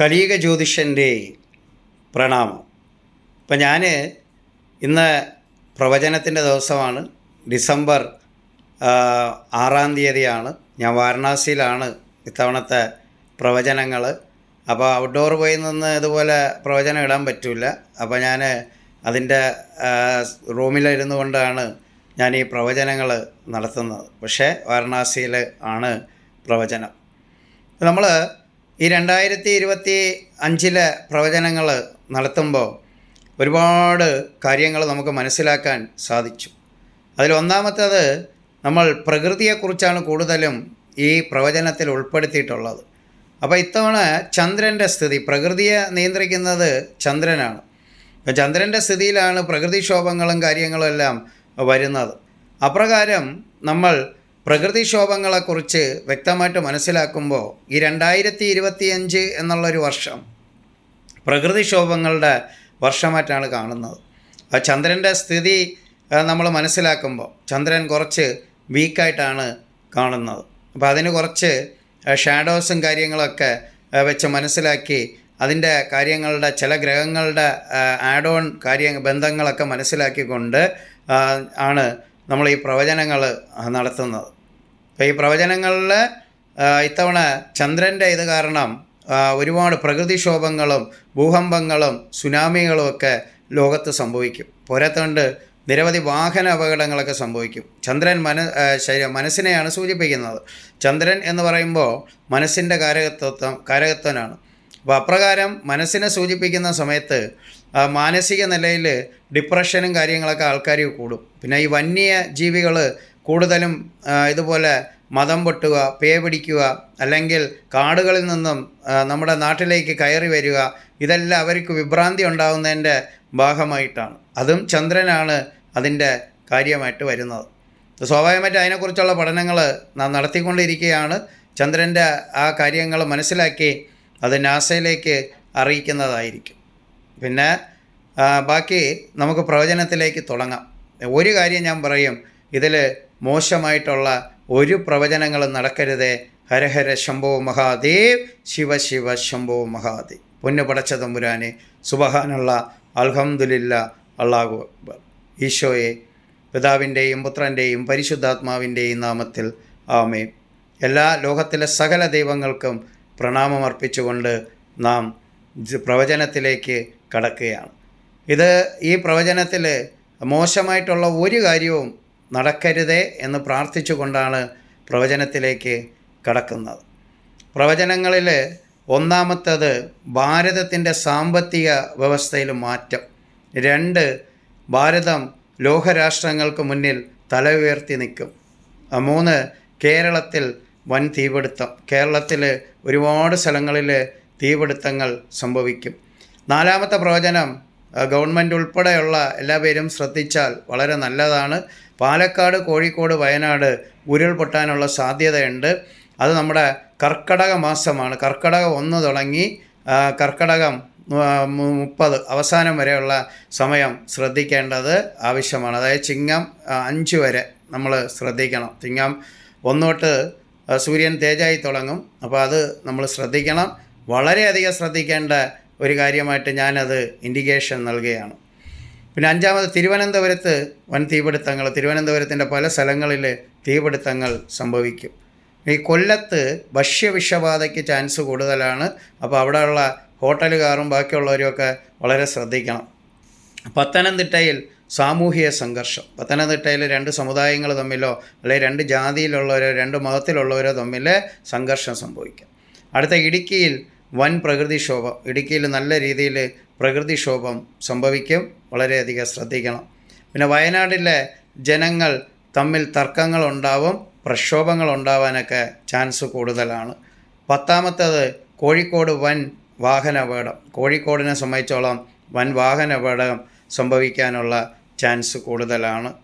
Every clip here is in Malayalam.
കലീക ജ്യോതിഷന്റെ പ്രണാമം. ഇപ്പം ഞാൻ ഇന്ന് പ്രവചനത്തിന്റെ ദിവസമാണ്. ഡിസംബർ ആറാം തീയതിയാണ്. ഞാൻ വാരണാസിയിലാണ് ഇത്തവണത്തെ പ്രവചനങ്ങൾ അപ്പോൾ ഔട്ട്ഡോർ പോയി നിന്ന് ഇതുപോലെ പ്രവചനം ഇടാൻ പറ്റില്ല അപ്പോൾ ഞാൻ അതിന്റെ റൂമിലിരുന്നു കൊണ്ടാണ് ഞാൻ ഈ പ്രവചനങ്ങൾ നടത്തുന്നത്. പക്ഷേ വാരണാസിയിൽ ആണ് പ്രവചനം. നമ്മൾ ഈ രണ്ടായിരത്തി ഇരുപത്തി അഞ്ചിലെ പ്രവചനങ്ങൾ നടത്തുമ്പോൾ ഒരുപാട് കാര്യങ്ങൾ നമുക്ക് മനസ്സിലാക്കാൻ സാധിച്ചു. അതിൽ ഒന്നാമത്തേത് നമ്മൾ പ്രകൃതിയെക്കുറിച്ചാണ് കൂടുതലും ഈ പ്രവചനത്തിൽ ഉൾപ്പെടുത്തിയിട്ടുള്ളത്. അപ്പോൾ ഇത്തവണ ചന്ദ്രന്റെ സ്ഥിതി പ്രകൃതിയെ നിയന്ത്രിക്കുന്നത് ചന്ദ്രനാണ്. ചന്ദ്രന്റെ സ്ഥിതിയിലാണ് പ്രകൃതിക്ഷോഭങ്ങളും കാര്യങ്ങളും എല്ലാം വരുന്നത്. അപ്രകാരം നമ്മൾ പ്രകൃതിക്ഷോഭങ്ങളെക്കുറിച്ച് വ്യക്തമായിട്ട് മനസ്സിലാക്കുമ്പോൾ ഈ രണ്ടായിരത്തി ഇരുപത്തിയഞ്ച് എന്നുള്ളൊരു വർഷം പ്രകൃതിക്ഷോഭങ്ങളുടെ വർഷമായിട്ടാണ് കാണുന്നത്. ആ ചന്ദ്രന്റെ സ്ഥിതി നമ്മൾ മനസ്സിലാക്കുമ്പോൾ ചന്ദ്രൻ കുറച്ച് വീക്കായിട്ടാണ് കാണുന്നത്. അപ്പോൾ അതിന് കുറച്ച് ഷാഡോസും കാര്യങ്ങളൊക്കെ വെച്ച് മനസ്സിലാക്കി അതിന്റെ കാര്യങ്ങളുടെ ചില ഗ്രഹങ്ങളുടെ ആഡ് ഓൺ കാര്യ ബന്ധങ്ങളൊക്കെ മനസ്സിലാക്കിക്കൊണ്ട് ആണ് നമ്മൾ ഈ പ്രവചനങ്ങൾ നടത്തുന്നത്. അപ്പോൾ ഈ പ്രവചനങ്ങളിൽ ഇത്തവണ ചന്ദ്രന്റെ ഇത് കാരണം ഒരുപാട് പ്രകൃതിക്ഷോഭങ്ങളും ഭൂകമ്പങ്ങളും സുനാമികളും ഒക്കെ ലോകത്ത് സംഭവിക്കും. പോരാത്തോണ്ട് നിരവധി വാഹന അപകടങ്ങളൊക്കെ സംഭവിക്കും. ചന്ദ്രൻ മന ശരീരം മനസ്സിനെയാണ് സൂചിപ്പിക്കുന്നത്. ചന്ദ്രൻ എന്ന് പറയുമ്പോൾ മനസ്സിന്റെ കാരകത്വം കാരകത്വനാണ്. അപ്പോൾ അപ്രകാരം മനസ്സിനെ സൂചിപ്പിക്കുന്ന സമയത്ത് മാനസിക നിലയിൽ ഡിപ്രഷനും കാര്യങ്ങളൊക്കെ ആൾക്കാർ കൂടും. പിന്നെ ഈ വന്യ ജീവികൾ കൂടുതലും ഇതുപോലെ മതം പൊട്ടുക പേ പിടിക്കുക അല്ലെങ്കിൽ കാടുകളിൽ നിന്നും നമ്മുടെ നാട്ടിലേക്ക് കയറി വരിക ഇതെല്ലാം അവർക്ക് വിഭ്രാന്തി ഉണ്ടാകുന്നതിന്റെ ഭാഗമായിട്ടാണ്. അതും ചന്ദ്രനാണ് അതിന്റെ കാര്യമായിട്ട് വരുന്നത്. സ്വാഭാവികമായിട്ട് അതിനെക്കുറിച്ചുള്ള പഠനങ്ങൾ നാം നടത്തിക്കൊണ്ടിരിക്കുകയാണ്. ചന്ദ്രന്റെ ആ കാര്യങ്ങൾ മനസ്സിലാക്കി അത് നാസയിലേക്ക് അറിയിക്കുന്നതായിരിക്കും. പിന്നെ ബാക്കി നമുക്ക് പ്രവചനത്തിലേക്ക് തുടങ്ങാം. ഒരു കാര്യം ഞാൻ പറയും. ഇതിൽ മോശമായിട്ടുള്ള ഒരു പ്രവചനങ്ങളും നടക്കരുതേ. ഹരഹര ശംഭോ മഹാദേവ് ശിവ ശിവ ശംഭോ മഹാദേവ്. പൊന്നു പടച്ച തമ്പുരാനെ സുബഹാനുള്ള അൽഹംദുലില്ല അള്ളാഹു അക്ബർ. ഈശോയെ പിതാവിന്റെയും പുത്രന്റെയും പരിശുദ്ധാത്മാവിന്റെയും നാമത്തിൽ ആമേ എല്ലാ ലോകത്തിലെ സകല ദൈവങ്ങൾക്കും പ്രണാമം അർപ്പിച്ചുകൊണ്ട് നാം പ്രവചനത്തിലേക്ക് കടക്കുകയാണ്. ഇത് ഈ പ്രവചനത്തിൽ മോശമായിട്ടുള്ള ഒരു കാര്യവും നടക്കരുതേ എന്ന് പ്രാർത്ഥിച്ചുകൊണ്ടാണ് പ്രവചനത്തിലേക്ക് കടക്കുന്നത്. പ്രവചനങ്ങളിൽ ഒന്നാമത്തത് ഭാരതത്തിന്റെ സാമ്പത്തിക വ്യവസ്ഥയിൽ മാറ്റം. രണ്ട് ഭാരതം ലോകരാഷ്ട്രങ്ങൾക്ക് മുന്നിൽ തല ഉയർത്തി നിൽക്കും. മൂന്ന് കേരളത്തിൽ വൻ തീപിടുത്തം. കേരളത്തിൽ ഒരുപാട് സ്ഥലങ്ങളിൽ തീപിടുത്തങ്ങൾ സംഭവിക്കും. നാലാമത്തെ പ്രവചനം ഗവൺമെന്റ് ഉൾപ്പെടെയുള്ള എല്ലാ പേരും ശ്രദ്ധിച്ചാൽ വളരെ നല്ലതാണ്. പാലക്കാട് കോഴിക്കോട് വയനാട് ഉരുൾപൊട്ടാനുള്ള സാധ്യതയുണ്ട്. അത് നമ്മുടെ കർക്കടക മാസമാണ്. കർക്കടകം ഒന്ന് തുടങ്ങി കർക്കടകം മുപ്പത് അവസാനം വരെയുള്ള സമയം ശ്രദ്ധിക്കേണ്ടത് ആവശ്യമാണ്. അതായത് ചിങ്ങം അഞ്ച് വരെ നമ്മൾ ശ്രദ്ധിക്കണം. ചിങ്ങം ഒന്നോട്ട് സൂര്യൻ തേജായി തുടങ്ങും. അപ്പോൾ അത് നമ്മൾ ശ്രദ്ധിക്കണം. വളരെയധികം ശ്രദ്ധിക്കേണ്ട ഒരു കാര്യമായിട്ട് ഞാനത് ഇൻഡിക്കേഷൻ നൽകുകയാണ്. പിന്നെ അഞ്ചാമത് തിരുവനന്തപുരത്ത് വൻ തീപിടുത്തങ്ങൾ തിരുവനന്തപുരത്തിന്റെ പല സ്ഥലങ്ങളിൽ തീപിടുത്തങ്ങൾ സംഭവിക്കും. ഈ കൊല്ലത്ത് ഭക്ഷ്യവിഷബാധയ്ക്ക് ചാൻസ് കൂടുതലാണ്. അപ്പോൾ അവിടെയുള്ള ഹോട്ടലുകാരും ബാക്കിയുള്ളവരുമൊക്കെ വളരെ ശ്രദ്ധിക്കണം. പത്തനംതിട്ടയിൽ സാമൂഹിക സംഘർഷം. പത്തനംതിട്ടയിൽ രണ്ട് സമുദായങ്ങൾ തമ്മിലോ അല്ലെങ്കിൽ രണ്ട് ജാതിയിലുള്ളവരോ രണ്ട് മതത്തിലുള്ളവരോ തമ്മിൽ സംഘർഷം സംഭവിക്കാം. അടുത്ത ഇടുക്കിയിൽ വൻ പ്രകൃതിക്ഷോഭം ഇടുക്കിയിൽ നല്ല രീതിയിൽ പ്രകൃതിക്ഷോഭം സംഭവിക്കും. വളരെയധികം ശ്രദ്ധിക്കണം. പിന്നെ വയനാട്ടിലെ ജനങ്ങൾ തമ്മിൽ തർക്കങ്ങളുണ്ടാവും പ്രക്ഷോഭങ്ങൾ ഉണ്ടാവാനൊക്കെ ചാൻസ് കൂടുതലാണ്. പത്താമത്തത് കോഴിക്കോട് വൻ വാഹന അപകടം കോഴിക്കോടിനെ സംബന്ധിച്ചോളം വൻ വാഹന അപകടം സംഭവിക്കാനുള്ള ചാൻസ് കൂടുതലാണ്.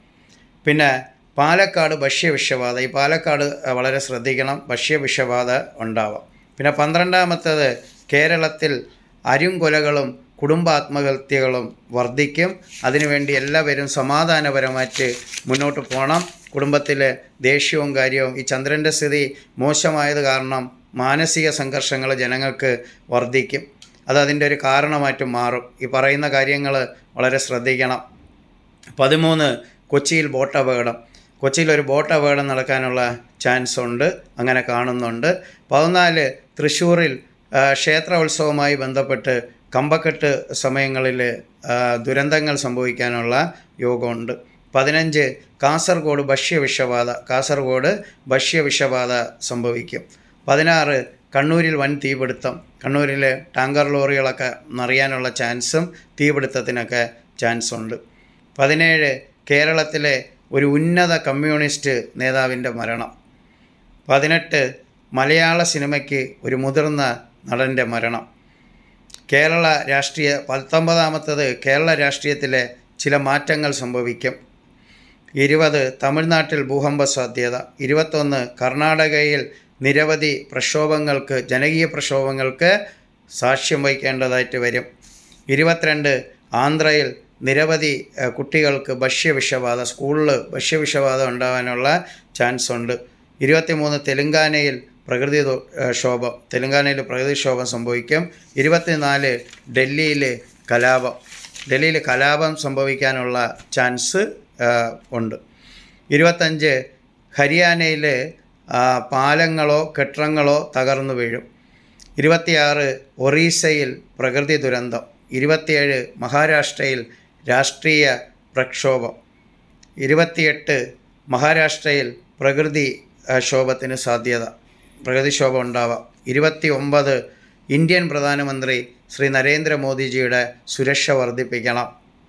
പിന്നെ പാലക്കാട് ഭക്ഷ്യവിഷബാധ. ഈ പാലക്കാട് വളരെ ശ്രദ്ധിക്കണം. ഭക്ഷ്യവിഷബാധ ഉണ്ടാവാം. പിന്നെ പന്ത്രണ്ടാമത്തേത് കേരളത്തിൽ അരുംകൊലകളും കുടുംബാത്മഹത്യകളും വർദ്ധിക്കും. അതിനുവേണ്ടി എല്ലാവരും സമാധാനപരമായിട്ട് മുന്നോട്ട് പോകണം കുടുംബത്തിലെ ദേഷ്യവും കാര്യവും ഈ ചന്ദ്രന്റെ സ്ഥിതി മോശമായത് കാരണം മാനസിക സംഘർഷങ്ങൾ ജനങ്ങൾക്ക് വർദ്ധിക്കും. അത് അതിന്റെ ഒരു കാരണമായിട്ട് മാറും. ഈ പറയുന്ന കാര്യങ്ങൾ വളരെ ശ്രദ്ധിക്കണം. പതിമൂന്ന് കൊച്ചിയിൽ ബോട്ട് അപകടം കൊച്ചിയിൽ ഒരു ബോട്ട് അപകടം നടക്കാനുള്ള ചാൻസ് ഉണ്ട് അങ്ങനെ കാണുന്നുണ്ട്. പതിനാല് തൃശ്ശൂരിൽ ആ, ക്ഷേത്ര ഉത്സവവുമായി ബന്ധപ്പെട്ട് കമ്പക്കെട്ട് സമയങ്ങളിൽ ദുരന്തങ്ങൾ സംഭവിക്കാനുള്ള യോഗമുണ്ട്. പതിനഞ്ച് കാസർഗോഡ് ഭക്ഷ്യവിഷബാധ കാസർഗോഡ് ഭക്ഷ്യവിഷബാധ സംഭവിക്കും. പതിനാറ് കണ്ണൂരിൽ വൻ തീപിടുത്തം കണ്ണൂരിൽ ടാങ്കർ ലോറികളൊക്കെ നിറയാനുള്ള ചാൻസും തീപിടുത്തത്തിനൊക്കെ ചാൻസ് ഉണ്ട് പതിനേഴ് കേരളത്തിലെ ഒരു ഉന്നത കമ്മ്യൂണിസ്റ്റ് നേതാവിന്റെ മരണം. പതിനെട്ട് മലയാള സിനിമയ്ക്ക് ഒരു മുതിർന്ന നടന്റെ മരണം. കേരള രാഷ്ട്രീയ പത്തൊമ്പതാമത്തത് കേരള രാഷ്ട്രീയത്തിലെ ചില മാറ്റങ്ങൾ സംഭവിക്കും. ഇരുപത് തമിഴ്നാട്ടിൽ ഭൂകമ്പ സാധ്യത ഇരുപത്തൊന്ന് കർണാടകയിൽ നിരവധി പ്രക്ഷോഭങ്ങൾക്ക് ജനകീയ പ്രക്ഷോഭങ്ങൾക്ക് സാക്ഷ്യം വഹിക്കേണ്ടതായിട്ട് വരും. ഇരുപത്തിരണ്ട് ആന്ധ്രയിൽ നിരവധി കുട്ടികൾക്ക് ഭക്ഷ്യവിഷബാധ സ്കൂളിൽ ഭക്ഷ്യവിഷബാധ ഉണ്ടാകാനുള്ള ചാൻസ് ഉണ്ട് ഇരുപത്തിമൂന്ന് തെലുങ്കാനയിൽ പ്രകൃതി ക്ഷോഭം തെലങ്കാനയിൽ പ്രകൃതിക്ഷോഭം സംഭവിക്കും. ഇരുപത്തിനാല് ഡൽഹിയിൽ കലാപം ഡൽഹിയിൽ കലാപം സംഭവിക്കാനുള്ള ചാൻസ് ഉണ്ട്. ഇരുപത്തഞ്ച് ഹരിയാനയിൽ പാലങ്ങളോ കെട്ടിടങ്ങളോ തകർന്നു വീഴും. ഇരുപത്തിയാറ് ഒറീസയിൽ പ്രകൃതി ദുരന്തം. ഇരുപത്തിയേഴ് മഹാരാഷ്ട്രയിൽ രാഷ്ട്രീയ പ്രക്ഷോഭം. ഇരുപത്തിയെട്ട് മഹാരാഷ്ട്രയിൽ പ്രകൃതി ക്ഷോഭത്തിന് സാധ്യത. പ്രകൃതിക്ഷോഭം ഉണ്ടാവാം. ഇരുപത്തി ഒമ്പത് ഇന്ത്യൻ പ്രധാനമന്ത്രി ശ്രീ നരേന്ദ്രമോദിജിയുടെ സുരക്ഷ വർദ്ധിപ്പിക്കണം.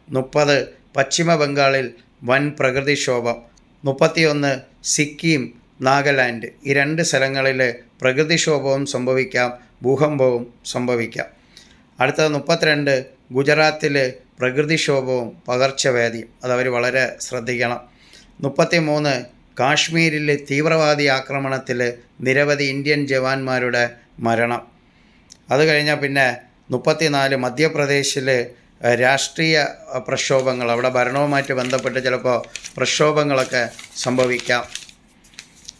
മുപ്പത് പശ്ചിമ ബംഗാളിൽ വൻ പ്രകൃതിക്ഷോഭം മുപ്പത്തിയൊന്ന് സിക്കിം നാഗാലാൻഡ് ഈ രണ്ട് സ്ഥലങ്ങളിൽ പ്രകൃതിക്ഷോഭവും സംഭവിക്കാം ഭൂകമ്പവും സംഭവിക്കാം. അടുത്തത് മുപ്പത്തിരണ്ട് ഗുജറാത്തിൽ പ്രകൃതിക്ഷോഭവും പകർച്ചവ്യാധിയും. അതവർ വളരെ ശ്രദ്ധിക്കണം. മുപ്പത്തി മൂന്ന് കാശ്മീരിൽ തീവ്രവാദി ആക്രമണത്തിൽ നിരവധി ഇന്ത്യൻ ജവാന്മാരുടെ മരണം. അത് കഴിഞ്ഞാൽ പിന്നെ മുപ്പത്തിനാല് മധ്യപ്രദേശിൽ രാഷ്ട്രീയ പ്രക്ഷോഭങ്ങൾ അവിടെ ഭരണവുമായിട്ട് ബന്ധപ്പെട്ട് ചിലപ്പോൾ പ്രക്ഷോഭങ്ങളൊക്കെ സംഭവിക്കാം.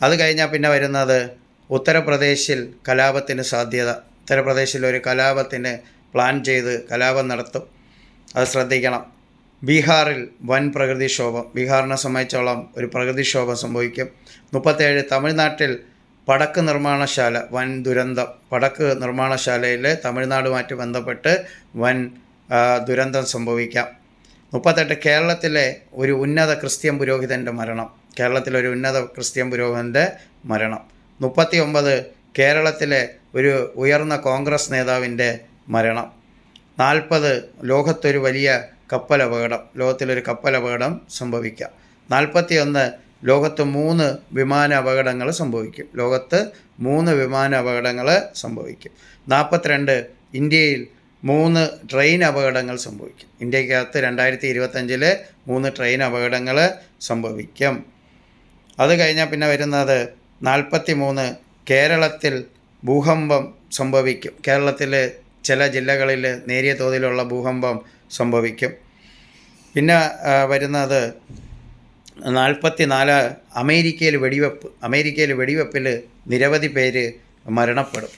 അത് കഴിഞ്ഞാൽ പിന്നെ വരുന്നത് ഉത്തർപ്രദേശിൽ കലാപത്തിന് സാധ്യത. ഉത്തർപ്രദേശിൽ ഒരു കലാപത്തിന് പ്ലാൻ ചെയ്ത് കലാപം നടത്തും. അത് ശ്രദ്ധിക്കണം. ബീഹാറിൽ വൻ പ്രകൃതിക്ഷോഭം. ബീഹാറിനെ സംബന്ധിച്ചോളം ഒരു പ്രകൃതിക്ഷോഭം സംഭവിക്കും. മുപ്പത്തേഴ് തമിഴ്നാട്ടിൽ പടക്ക് നിർമ്മാണശാല വൻ ദുരന്തം. പടക്ക് നിർമ്മാണശാലയിൽ തമിഴ്നാടുമായിട്ട് ബന്ധപ്പെട്ട് വൻ ദുരന്തം സംഭവിക്കാം. മുപ്പത്തെട്ട് കേരളത്തിലെ ഒരു ഉന്നത ക്രിസ്ത്യൻ പുരോഹിതന്റെ മരണം. കേരളത്തിലെ ഒരു ഉന്നത ക്രിസ്ത്യൻ പുരോഹിതന്റെ മരണം. മുപ്പത്തി ഒമ്പത് കേരളത്തിലെ ഒരു ഉയർന്ന കോൺഗ്രസ് നേതാവിന്റെ മരണം. നാൽപ്പത് ലോകത്തൊരു വലിയ കപ്പൽ അപകടം ലോകത്തിലൊരു കപ്പലപകടം സംഭവിക്കാം. നാൽപ്പത്തി ഒന്ന് ലോകത്ത് മൂന്ന് വിമാന അപകടങ്ങൾ സംഭവിക്കും. ലോകത്ത് മൂന്ന് വിമാന അപകടങ്ങൾ സംഭവിക്കും. നാൽപ്പത്തിരണ്ട് ഇന്ത്യയിൽ മൂന്ന് ട്രെയിൻ അപകടങ്ങൾ സംഭവിക്കും. ഇന്ത്യക്കകത്ത് രണ്ടായിരത്തി ഇരുപത്തഞ്ചിൽ മൂന്ന് ട്രെയിൻ അപകടങ്ങൾ സംഭവിക്കും. അത് കഴിഞ്ഞാൽ പിന്നെ വരുന്നത് നാൽപ്പത്തി മൂന്ന് കേരളത്തിൽ ഭൂകമ്പം സംഭവിക്കും. കേരളത്തിൽ ചില ജില്ലകളിൽ നേരിയ തോതിലുള്ള ഭൂകമ്പം സംഭവിക്കും. പിന്നെ വരുന്നത് നാൽപ്പത്തി നാല് അമേരിക്കയിൽ വെടിവെപ്പ് അമേരിക്കയിൽ വെടിവെപ്പിൽ നിരവധി പേര് മരണപ്പെടും.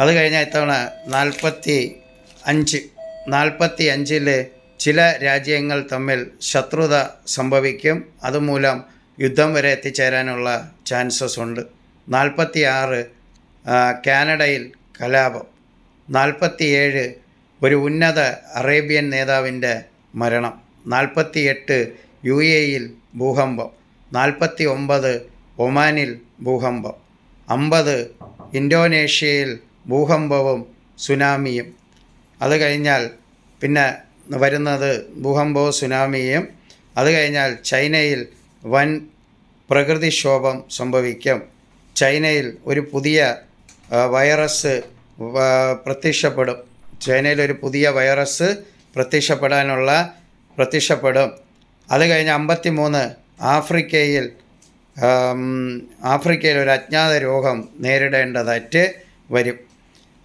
അത് കഴിഞ്ഞ ഇത്തവണ നാൽപ്പത്തി അഞ്ച് നാൽപ്പത്തി അഞ്ചിൽ ചില രാജ്യങ്ങൾ തമ്മിൽ ശത്രുത സംഭവിക്കും. അതുമൂലം യുദ്ധം വരെ എത്തിച്ചേരാനുള്ള ചാൻസസ് ഉണ്ട്. നാൽപ്പത്തി ആറ് കാനഡയിൽ കലാപം. നാൽപ്പത്തിയേഴ് ഒരു ഉന്നത അറേബ്യൻ നേതാവിന്റെ മരണം. നാൽപ്പത്തിയെട്ട് യു എയിൽ ഭൂകമ്പം. നാൽപ്പത്തി ഒമ്പത് ഒമാനിൽ ഭൂകമ്പം. അമ്പത് ഇൻഡോനേഷ്യയിൽ ഭൂകമ്പവും സുനാമിയും. അത് കഴിഞ്ഞാൽ പിന്നെ വരുന്നത് ഭൂകമ്പവും സുനാമിയും. അത് കഴിഞ്ഞാൽ ചൈനയിൽ വൻ പ്രകൃതിക്ഷോഭം സംഭവിക്കും. ചൈനയിൽ ഒരു പുതിയ വൈറസ് പ്രത്യക്ഷപ്പെടും. ചൈനയിൽ ഒരു പുതിയ വൈറസ് പ്രത്യക്ഷപ്പെടാനുള്ള പ്രത്യക്ഷപ്പെടും. അത് കഴിഞ്ഞ് അമ്പത്തി മൂന്ന് ആഫ്രിക്കയിൽ ആഫ്രിക്കയിൽ ഒരു അജ്ഞാത രോഗം നേരിടേണ്ടതായിട്ട് വരും.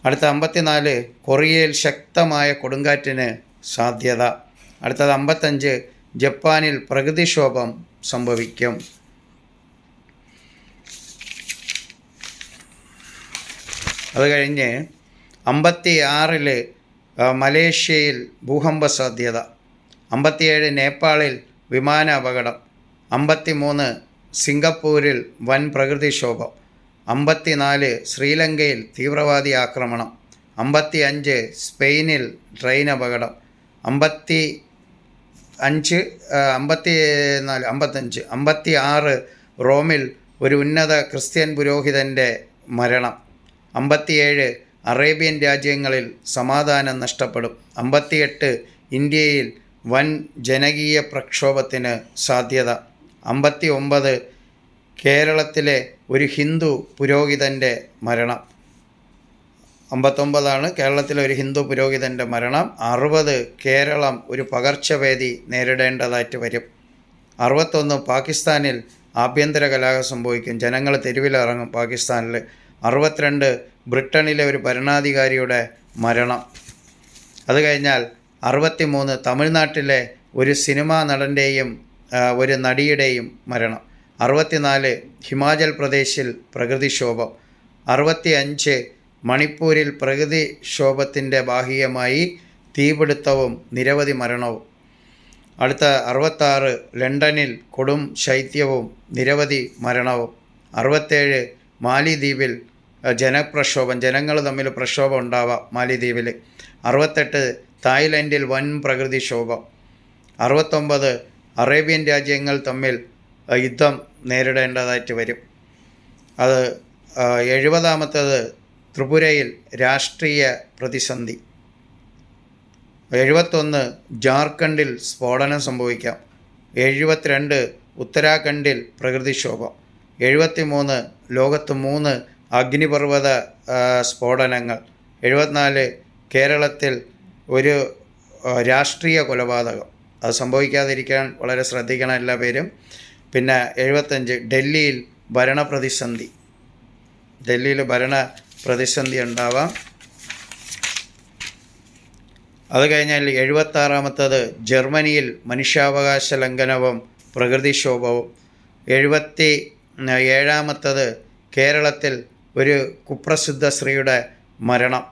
അടുത്ത അമ്പത്തിനാല് കൊറിയയിൽ ശക്തമായ കൊടുങ്കാറ്റിന് സാധ്യത. അടുത്തത് അമ്പത്തഞ്ച് ജപ്പാനിൽ പ്രകൃതിക്ഷോഭം സംഭവിക്കും. അത് കഴിഞ്ഞ് അമ്പത്തി ആറിൽ മലേഷ്യയിൽ ഭൂകമ്പ സാധ്യത. അമ്പത്തിയേഴ് നേപ്പാളിൽ വിമാന അപകടം. അമ്പത്തി മൂന്ന് സിംഗപ്പൂരിൽ വൻ പ്രകൃതിക്ഷോഭം. അമ്പത്തിനാല് ശ്രീലങ്കയിൽ തീവ്രവാദി ആക്രമണം. അമ്പത്തി അഞ്ച് സ്പെയിനിൽ ട്രെയിൻ അപകടം. അമ്പത്തി അഞ്ച് അമ്പത്തി നാല് അമ്പത്തഞ്ച് അമ്പത്തി ആറ് റോമിൽ ഒരു ഉന്നത ക്രിസ്ത്യൻ പുരോഹിതന്റെ മരണം. അമ്പത്തിയേഴ് അറേബ്യൻ രാജ്യങ്ങളിൽ സമാധാനം നഷ്ടപ്പെടും. അമ്പത്തിയെട്ട് ഇന്ത്യയിൽ വൻ ജനകീയ പ്രക്ഷോഭത്തിന് സാധ്യത. അമ്പത്തി ഒമ്പത് കേരളത്തിലെ ഒരു ഹിന്ദു പുരോഹിതന്റെ മരണം. അമ്പത്തൊമ്പതാണ് കേരളത്തിലെ ഒരു ഹിന്ദു പുരോഹിതന്റെ മരണം. അറുപത് കേരളം ഒരു പകർച്ചവേദി നേരിടേണ്ടതായിട്ട് വരും. അറുപത്തൊന്ന് പാകിസ്ഥാനിൽ ആഭ്യന്തര കലാഹം സംഭവിക്കും. ജനങ്ങൾ തെരുവിലിറങ്ങും പാകിസ്ഥാനിൽ. അറുപത്തിരണ്ട് ബ്രിട്ടനിലെ ഒരു ഭരണാധികാരിയുടെ മരണം. അത് കഴിഞ്ഞാൽ അറുപത്തി മൂന്ന് തമിഴ്നാട്ടിലെ ഒരു സിനിമാ നടന്റെയും ഒരു നടിയുടെയും മരണം. അറുപത്തിനാല് ഹിമാചൽ പ്രദേശിൽ പ്രകൃതിക്ഷോഭം. അറുപത്തി അഞ്ച് മണിപ്പൂരിൽ പ്രകൃതിക്ഷോഭത്തിന്റെ ബാഹ്യമായി തീപിടുത്തവും നിരവധി മരണവും. അടുത്ത അറുപത്താറ് ലണ്ടനിൽ കൊടും ശൈത്യവും നിരവധി മരണവും. അറുപത്തേഴ് മാലിദ്വീപിൽ ജനപ്രക്ഷോഭം ജനങ്ങൾ തമ്മിൽ പ്രക്ഷോഭം ഉണ്ടാവാം മാലിദ്വീപിൽ അറുപത്തെട്ട് തായ്ലൻഡിൽ വൻ പ്രകൃതിക്ഷോഭം അറുപത്തൊമ്പത് അറേബ്യൻ രാജ്യങ്ങൾ തമ്മിൽ യുദ്ധം നേരിടേണ്ടതായിട്ട് വരും. അത് എഴുപതാമത്തേത് ത്രിപുരയിൽ രാഷ്ട്രീയ പ്രതിസന്ധി. എഴുപത്തൊന്ന് ജാർഖണ്ഡിൽ സ്ഫോടനം സംഭവിക്കാം. എഴുപത്തിരണ്ട് ഉത്തരാഖണ്ഡിൽ പ്രകൃതിക്ഷോഭം എഴുപത്തി മൂന്ന് ലോകത്ത് മൂന്ന് അഗ്നിപർവത സ്ഫോടനങ്ങൾ. എഴുപത്തിനാല് കേരളത്തിൽ ഒരു രാഷ്ട്രീയ കൊലപാതകം. അത് സംഭവിക്കാതിരിക്കാൻ വളരെ ശ്രദ്ധിക്കണം എല്ലാ പേരും. പിന്നെ എഴുപത്തഞ്ച് ഡൽഹിയിൽ ഭരണപ്രതിസന്ധി. ഡൽഹിയിൽ ഭരണ പ്രതിസന്ധി ഉണ്ടാവാം. അത് കഴിഞ്ഞാൽ എഴുപത്താറാമത്തത് ജർമ്മനിയിൽ മനുഷ്യാവകാശ ലംഘനവും പ്രകൃതിക്ഷോഭവും. എഴുപത്തി ഏഴാമത്തത് കേരളത്തിൽ ഒരു കുപ്രസിദ്ധ സ്ത്രീയുടെ മരണം.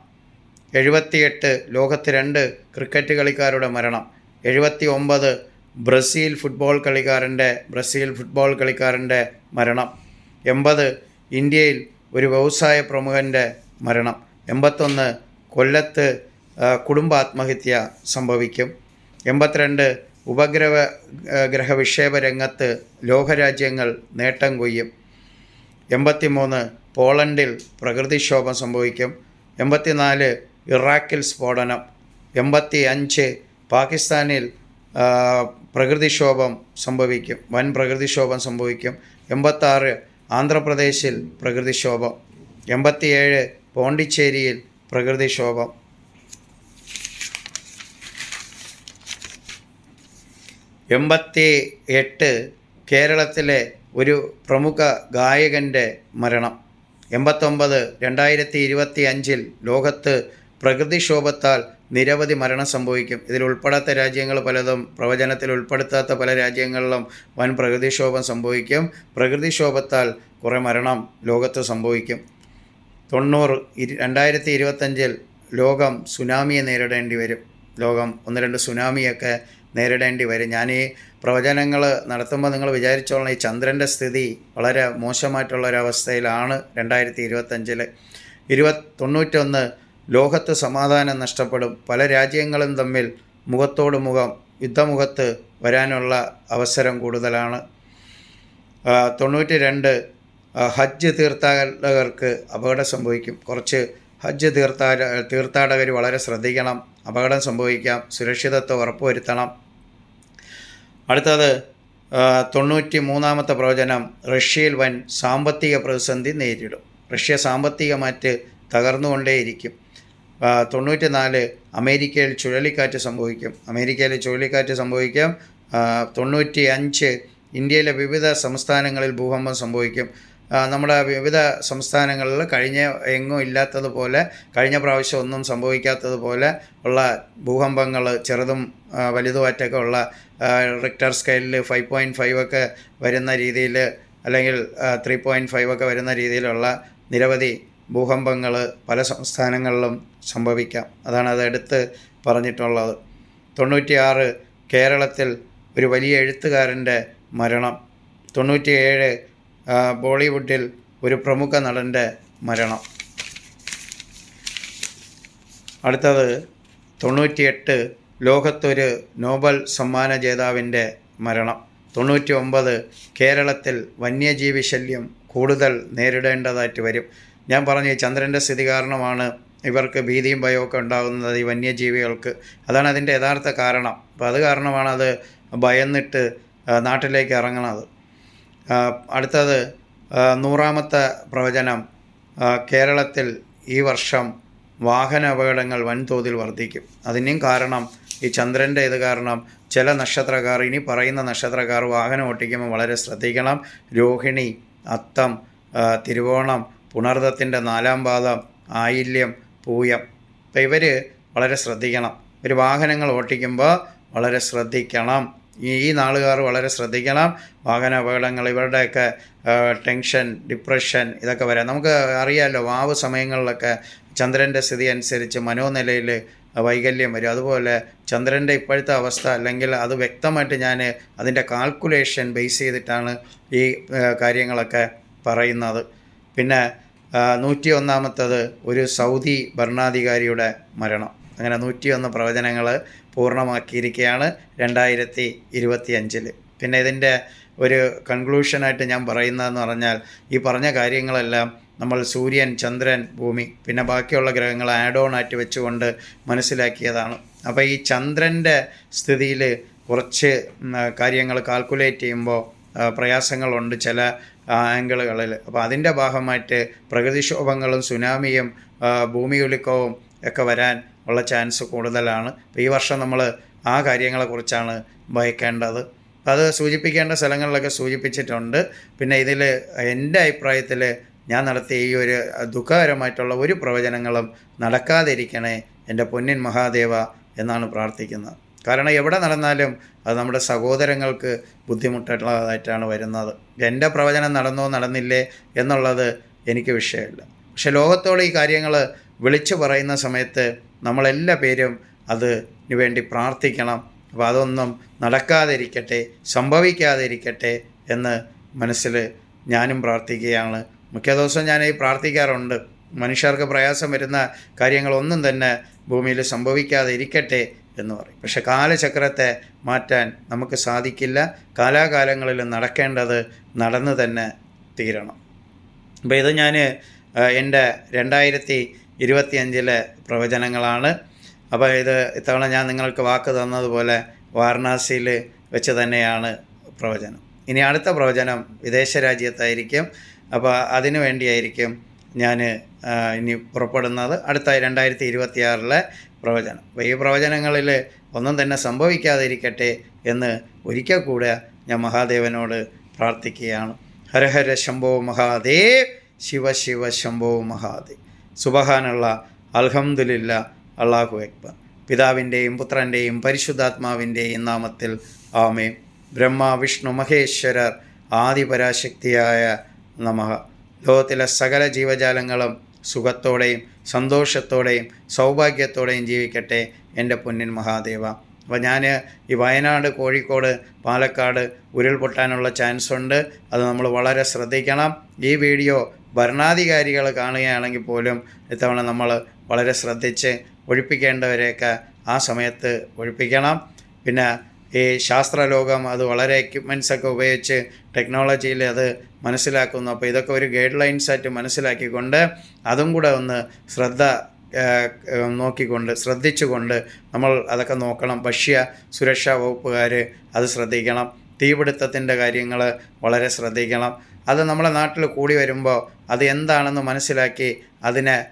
എഴുപത്തിയെട്ട് ലോകത്ത് രണ്ട് ക്രിക്കറ്റ് കളിക്കാരുടെ മരണം. എഴുപത്തി ഒമ്പത് ബ്രസീൽ ഫുട്ബോൾ കളിക്കാരന്റെ ബ്രസീൽ ഫുട്ബോൾ കളിക്കാരന്റെ മരണം. എൺപത് ഇന്ത്യയിൽ ഒരു വ്യവസായ പ്രമുഖന്റെ മരണം. എൺപത്തൊന്ന് കൊല്ലത്ത് കുടുംബാത്മഹത്യ സംഭവിക്കും. എൺപത്തിരണ്ട് ഉപഗ്രഹ ഗ്രഹവിക്ഷേപ ഗ്രഹ വിക്ഷേപ രംഗത്ത് ലോകരാജ്യങ്ങൾ നേട്ടം കൊയ്യും. എൺപത്തിമൂന്ന് പോളണ്ടിൽ പ്രകൃതിക്ഷോഭം സംഭവിക്കും. എൺപത്തിനാല് ഇറാഖിൽ സ്ഫോടനം. എൺപത്തി അഞ്ച് പാകിസ്ഥാനിൽ പ്രകൃതിക്ഷോഭം സംഭവിക്കും. വൻ പ്രകൃതിക്ഷോഭം സംഭവിക്കും. എൺപത്താറ് ആന്ധ്രാപ്രദേശിൽ പ്രകൃതിക്ഷോഭം. എൺപത്തിയേഴ് പോണ്ടിച്ചേരിയിൽ പ്രകൃതിക്ഷോഭം. എൺപത്തി എട്ട് കേരളത്തിലെ ഒരു പ്രമുഖ ഗായകന്റെ മരണം. എൺപത്തൊമ്പത് രണ്ടായിരത്തി ഇരുപത്തി അഞ്ചിൽ ലോകത്ത് പ്രകൃതിക്ഷോഭത്താൽ നിരവധി മരണം സംഭവിക്കും. ഇതിൽ ഉൾപ്പെടാത്ത രാജ്യങ്ങൾ പലതും പ്രവചനത്തിൽ ഉൾപ്പെടുത്താത്ത പല രാജ്യങ്ങളിലും വൻ പ്രകൃതിക്ഷോഭം സംഭവിക്കും. പ്രകൃതിക്ഷോഭത്താൽ കുറേ മരണം ലോകത്ത് സംഭവിക്കും. തൊണ്ണൂറ് രണ്ടായിരത്തി ഇരുപത്തഞ്ചിൽ ലോകം സുനാമിയെ നേരിടേണ്ടി വരും. ലോകം ഒന്ന് രണ്ട് സുനാമിയൊക്കെ നേരിടേണ്ടി വരും. ഞാൻ ഈ പ്രവചനങ്ങൾ നടത്തുമ്പോൾ നിങ്ങൾ വിചാരിച്ചോളണം ഈ ചന്ദ്രന്റെ സ്ഥിതി വളരെ മോശമായിട്ടുള്ള ഒരവസ്ഥയിലാണ് രണ്ടായിരത്തി ഇരുപത്തഞ്ചിൽ ഇരുപത് തൊണ്ണൂറ്റൊന്ന് ലോകത്ത് സമാധാനം നഷ്ടപ്പെടും. പല രാജ്യങ്ങളും തമ്മിൽ മുഖത്തോട് മുഖം യുദ്ധമുഖത്ത് വരാനുള്ള അവസരം കൂടുതലാണ്. തൊണ്ണൂറ്റി രണ്ട് ഹജ്ജ് തീർത്ഥാടകർക്ക് അപകടം സംഭവിക്കും. കുറച്ച് ഹജ്ജ് തീർത്ഥാട തീർത്ഥാടകർ വളരെ ശ്രദ്ധിക്കണം. അപകടം സംഭവിക്കാം. സുരക്ഷിതത്വം ഉറപ്പുവരുത്തണം. അടുത്തത് തൊണ്ണൂറ്റി മൂന്നാമത്തെ പ്രവചനം റഷ്യയിൽ വൻ സാമ്പത്തിക പ്രതിസന്ധി നേരിടും. റഷ്യ സാമ്പത്തികമായിട്ട് തകർന്നുകൊണ്ടേയിരിക്കും. തൊണ്ണൂറ്റി നാല് അമേരിക്കയിൽ ചുഴലിക്കാറ്റ് സംഭവിക്കും. അമേരിക്കയിൽ ചുഴലിക്കാറ്റ് സംഭവിക്കാം. തൊണ്ണൂറ്റി അഞ്ച് ഇന്ത്യയിലെ വിവിധ സംസ്ഥാനങ്ങളിൽ ഭൂകമ്പം സംഭവിക്കും. നമ്മുടെ വിവിധ സംസ്ഥാനങ്ങളിൽ കഴിഞ്ഞ എങ്ങും ഇല്ലാത്തതുപോലെ കഴിഞ്ഞ പ്രാവശ്യം ഒന്നും സംഭവിക്കാത്തതുപോലെ ഉള്ള ഭൂകമ്പങ്ങൾ ചെറുതും വലുതുമായിട്ടൊക്കെ ഉള്ള റിക്ടർ സ്കെയിലിൽ ഫൈവ് പോയിന്റ് ഫൈവ് ഒക്കെ വരുന്ന രീതിയിൽ അല്ലെങ്കിൽ ത്രീ പോയിന്റ് ഫൈവ് ഒക്കെ വരുന്ന രീതിയിലുള്ള നിരവധി ഭൂകമ്പങ്ങൾ പല സംസ്ഥാനങ്ങളിലും സംഭവിക്കാം. അതാണ് അത് എടുത്ത് പറഞ്ഞിട്ടുള്ളത്. തൊണ്ണൂറ്റിയാറ് കേരളത്തിൽ ഒരു വലിയ എഴുത്തുകാരന്റെ മരണം. തൊണ്ണൂറ്റിയേഴ് ബോളിവുഡിൽ ഒരു പ്രമുഖ നടന്റെ മരണം. അടുത്തത് തൊണ്ണൂറ്റിയെട്ട് ലോകത്തൊരു നോബൽ സമ്മാന ജേതാവിന്റെ മരണം. തൊണ്ണൂറ്റി ഒമ്പത് കേരളത്തിൽ വന്യജീവി ശല്യം കൂടുതൽ നേരിടേണ്ടതായിട്ട് വരും. ഞാൻ പറഞ്ഞു ചന്ദ്രന്റെ സ്ഥിതി കാരണമാണ് ഇവർക്ക് ഭീതിയും ഭയമൊക്കെ ഉണ്ടാകുന്നത് ഈ വന്യജീവികൾക്ക്. അതാണ് അതിന്റെ യഥാർത്ഥ കാരണം. അപ്പോൾ അത് കാരണമാണ് അത് ഭയന്നിട്ട് നാട്ടിലേക്ക് ഇറങ്ങണത്. അടുത്തത് നൂറാമത്തെ പ്രവചനം കേരളത്തിൽ ഈ വർഷം വാഹന അപകടങ്ങൾ വൻതോതിൽ വർദ്ധിക്കും. അതിനും കാരണം ഈ ചന്ദ്രന്റെ ഇത് കാരണം ചില നക്ഷത്രക്കാർ ഇനി പറയുന്ന നക്ഷത്രക്കാർ വാഹനം ഓട്ടിക്കുമ്പോൾ വളരെ ശ്രദ്ധിക്കണം. രോഹിണി അത്തം തിരുവോണം പുണർദത്തിന്റെ നാലാം പാദം ആയില്യം പൂയം അപ്പം ഇവർ വളരെ ശ്രദ്ധിക്കണം. ഒരു വാഹനങ്ങൾ ഓട്ടിക്കുമ്പോൾ വളരെ ശ്രദ്ധിക്കണം. ഈ നാളുകാർ വളരെ ശ്രദ്ധിക്കണം. വാഹന അപകടങ്ങൾ ഇവരുടെയൊക്കെ ടെൻഷൻ ഡിപ്രഷൻ ഇതൊക്കെ വരാം. നമുക്ക് അറിയാമല്ലോ വാവ് സമയങ്ങളിലൊക്കെ ചന്ദ്രന്റെ സ്ഥിതി അനുസരിച്ച് മനോനിലയിൽ വൈകല്യം വരും. അതുപോലെ ചന്ദ്രന്റെ ഇപ്പോഴത്തെ അവസ്ഥ അല്ലെങ്കിൽ അത് വ്യക്തമായിട്ട് ഞാൻ അതിന്റെ കാൽക്കുലേഷൻ ബേസ് ചെയ്തിട്ടാണ് ഈ കാര്യങ്ങളൊക്കെ പറയുന്നത്. പിന്നെ നൂറ്റി ഒന്നാമത്തത് ഒരു സൗദി ഭരണാധികാരിയുടെ മരണം. അങ്ങനെ നൂറ്റിയൊന്ന് പ്രവചനങ്ങൾ പൂർണമാക്കിയിരിക്കുകയാണ് രണ്ടായിരത്തി ഇരുപത്തി അഞ്ചിൽ പിന്നെ ഇതിന്റെ ഒരു കൺക്ലൂഷനായിട്ട് ഞാൻ പറയുന്നതെന്ന് പറഞ്ഞാൽ ഈ പറഞ്ഞ കാര്യങ്ങളെല്ലാം നമ്മൾ സൂര്യൻ ചന്ദ്രൻ ഭൂമി പിന്നെ ബാക്കിയുള്ള ഗ്രഹങ്ങൾ ആഡ് ഓൺ ആയിട്ട് വെച്ചുകൊണ്ട് മനസ്സിലാക്കിയതാണ്. അപ്പോൾ ഈ ചന്ദ്രന്റെ സ്ഥിതിയിൽ കുറച്ച് കാര്യങ്ങൾ കാൽക്കുലേറ്റ് ചെയ്യുമ്പോൾ പ്രയാസങ്ങളുണ്ട് ചില ആംഗിളുകളിൽ അപ്പോൾ അതിന്റെ ഭാഗമായിട്ട് പ്രകൃതിക്ഷോഭങ്ങളും സുനാമിയും ഭൂമിയുലുക്കവും ഒക്കെ വരാൻ ഉള്ള ചാൻസ് കൂടുതലാണ്. ഈ വർഷം നമ്മൾ ആ കാര്യങ്ങളെക്കുറിച്ചാണ് ഭയക്കേണ്ടത്. അത് സൂചിപ്പിക്കേണ്ട സ്ഥലങ്ങളിലൊക്കെ സൂചിപ്പിച്ചിട്ടുണ്ട്. പിന്നെ ഇതിൽ എന്റെ അഭിപ്രായത്തിൽ ഞാൻ നടത്തിയ ഈ ഒരു ദുഃഖകരമായിട്ടുള്ള ഒരു പ്രവചനങ്ങളും നടക്കാതിരിക്കണേ എന്റെ പൊന്നിൻ മഹാദേവ എന്നാണ് പ്രാർത്ഥിക്കുന്നത്. കാരണം എവിടെ നടന്നാലും അത് നമ്മുടെ സഹോദരങ്ങൾക്ക് ബുദ്ധിമുട്ടുള്ളതായിട്ടാണ് വരുന്നത്. എന്റെ പ്രവചനം നടന്നോ നടന്നില്ലേ എന്നുള്ളത് എനിക്ക് വിഷയമില്ല. പക്ഷെ ലോകത്തോട് ഈ കാര്യങ്ങൾ വിളിച്ചു പറയുന്ന സമയത്ത് നമ്മളെല്ലാ പേരും അതിന് വേണ്ടി പ്രാർത്ഥിക്കണം. അപ്പോൾ അതൊന്നും നടക്കാതിരിക്കട്ടെ സംഭവിക്കാതിരിക്കട്ടെ എന്ന് മനസ്സിൽ ഞാനും പ്രാർത്ഥിക്കുകയാണ്. മിക്ക ദിവസവും ഞാൻ ഈ പ്രാർത്ഥിക്കാറുണ്ട്. മനുഷ്യർക്ക് പ്രയാസം വരുന്ന കാര്യങ്ങളൊന്നും തന്നെ ഭൂമിയിൽ സംഭവിക്കാതെ ഇരിക്കട്ടെ എന്ന് പറയും. പക്ഷെ കാലചക്രത്തെ മാറ്റാൻ നമുക്ക് സാധിക്കില്ല. കാലാകാലങ്ങളിൽ നടക്കേണ്ടത് നടന്നു തന്നെ തീരണം. അപ്പോൾ ഇത് ഞാൻ എന്റെ രണ്ടായിരത്തി ഇരുപത്തിയഞ്ചിലെ പ്രവചനങ്ങളാണ്. അപ്പോൾ ഇത് ഇത്തവണ ഞാൻ നിങ്ങൾക്ക് വാക്ക് തന്നതുപോലെ വാരണാസിയിൽ വെച്ച് തന്നെയാണ് പ്രവചനം. ഇനി അടുത്ത പ്രവചനം വിദേശ രാജ്യത്തായിരിക്കും. അപ്പോൾ അതിനു വേണ്ടിയായിരിക്കും ഞാൻ ഇനി പുറപ്പെടുന്നത് അടുത്ത രണ്ടായിരത്തി ഇരുപത്തിയാറിലെ പ്രവചനം. അപ്പോൾ ഈ പ്രവചനങ്ങളിൽ ഒന്നും തന്നെ സംഭവിക്കാതിരിക്കട്ടെ എന്ന് ഒരിക്കൽ കൂടെ ഞാൻ മഹാദേവനോട് പ്രാർത്ഥിക്കുകയാണ്. ഹരഹര ശംഭോ മഹാദേവ് ശിവ ശിവ ശംഭോ മഹാദേവ്. സുബഹാനുള്ള അൽഹംദുലില്ല അള്ളാഹു അക്ബർ. പിതാവിന്റെയും പുത്രന്റെയും പരിശുദ്ധാത്മാവിന്റെയും നാമത്തിൽ ആമേ ബ്രഹ്മ വിഷ്ണു മഹേശ്വരർ ആദിപരാശക്തിയായ നമ. ലോകത്തിലെ സകല ജീവജാലങ്ങളും സുഖത്തോടെയും സന്തോഷത്തോടെയും സൗഭാഗ്യത്തോടെയും ജീവിക്കട്ടെ എന്റെ പൊന്നിൻ മഹാദേവ. അപ്പോൾ ഞാൻ ഈ വയനാട് കോഴിക്കോട് പാലക്കാട് ഉരുൾപൊട്ടാനുള്ള ചാൻസ് ഉണ്ട് അത് നമ്മൾ വളരെ ശ്രദ്ധിക്കണം. ഈ വീഡിയോ ഭരണാധികാരികൾ കാണുകയാണെങ്കിൽ പോലും ഇത്തവണ നമ്മൾ വളരെ ശ്രദ്ധിച്ച് ഒഴിപ്പിക്കേണ്ടവരെയൊക്കെ ആ സമയത്ത് ഒഴിപ്പിക്കണം. പിന്നെ ഈ ശാസ്ത്രലോകം അത് വളരെ എക്യുപ്മെൻസൊക്കെ ഉപയോഗിച്ച് ടെക്നോളജിയിൽ അത് മനസ്സിലാക്കുന്നു. അപ്പോൾ ഇതൊക്കെ ഒരു ഗൈഡ് ലൈൻസ് ആയിട്ട് മനസ്സിലാക്കിക്കൊണ്ട് അതും കൂടെ ഒന്ന് ശ്രദ്ധ നോക്കിക്കൊണ്ട് ശ്രദ്ധിച്ചുകൊണ്ട് നമ്മൾ അതൊക്കെ നോക്കണം. ഭക്ഷ്യ സുരക്ഷാ വകുപ്പുകാർ അത് ശ്രദ്ധിക്കണം. തീപിടുത്തത്തിന്റെ കാര്യങ്ങൾ വളരെ ശ്രദ്ധിക്കണം. അത് നമ്മളെ നാട്ടിൽ കൂടി വരുമ്പോൾ അത് എന്താണെന്ന് മനസ്സിലാക്കി അതിനെ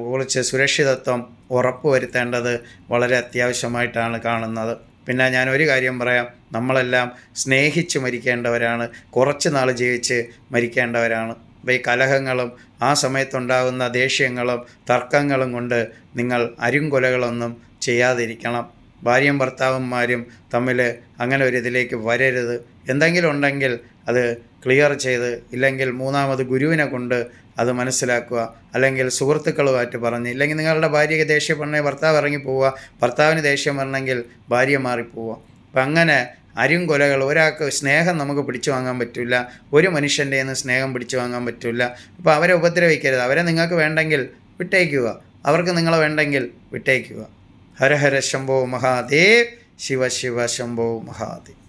കുറിച്ച് സുരക്ഷിതത്വം ഉറപ്പുവരുത്തേണ്ടത് വളരെ അത്യാവശ്യമായിട്ടാണ് കാണുന്നത്. പിന്നെ ഞാൻ ഒരു കാര്യം പറയാം. നമ്മളെല്ലാം സ്നേഹിച്ച് മരിക്കേണ്ടവരാണ്. കുറച്ച് നാൾ ജീവിച്ച് മരിക്കേണ്ടവരാണ്. അപ്പോൾ ഈ കലഹങ്ങളും ആ സമയത്തുണ്ടാകുന്ന ദേഷ്യങ്ങളും തർക്കങ്ങളും കൊണ്ട് നിങ്ങൾ അരുംകൊലകളൊന്നും ചെയ്യാതിരിക്കണം. ഭാര്യയും ഭർത്താവന്മാരും തമ്മിൽ അങ്ങനെ ഒരു ഇതിലേക്ക് വരരുത്. എന്തെങ്കിലും ഉണ്ടെങ്കിൽ അത് ക്ലിയർ ചെയ്ത് ഇല്ലെങ്കിൽ മൂന്നാമത് ഗുരുവിനെ കൊണ്ട് അത് മനസ്സിലാക്കുക. അല്ലെങ്കിൽ സുഹൃത്തുക്കളുമായിട്ട് പറഞ്ഞ് ഇല്ലെങ്കിൽ നിങ്ങളുടെ ഭാര്യയ്ക്ക് ദേഷ്യം പറഞ്ഞാൽ ഭർത്താവ് ഇറങ്ങി പോവുക. ഭർത്താവിന് ദേഷ്യം പറഞ്ഞെങ്കിൽ ഭാര്യ മാറിപ്പോവുക. അപ്പം അങ്ങനെ അരും കൊലകൾ ഒരാൾക്ക് സ്നേഹം നമുക്ക് പിടിച്ചു വാങ്ങാൻ പറ്റില്ല. ഒരു മനുഷ്യന്റെ നിന്ന് സ്നേഹം പിടിച്ചു വാങ്ങാൻ പറ്റില്ല. അപ്പോൾ അവരെ ഉപദ്രവിക്കരുത്. അവരെ നിങ്ങൾക്ക് വേണ്ടെങ്കിൽ വിട്ടേക്കുക അവർക്ക് നിങ്ങളെ വേണ്ടെങ്കിൽ വിട്ടേക്കുക ഹരഹര ഹര ശംഭോ മഹാദേവ്. ശിവ ശിവ ശംഭോ മഹാദേവ്.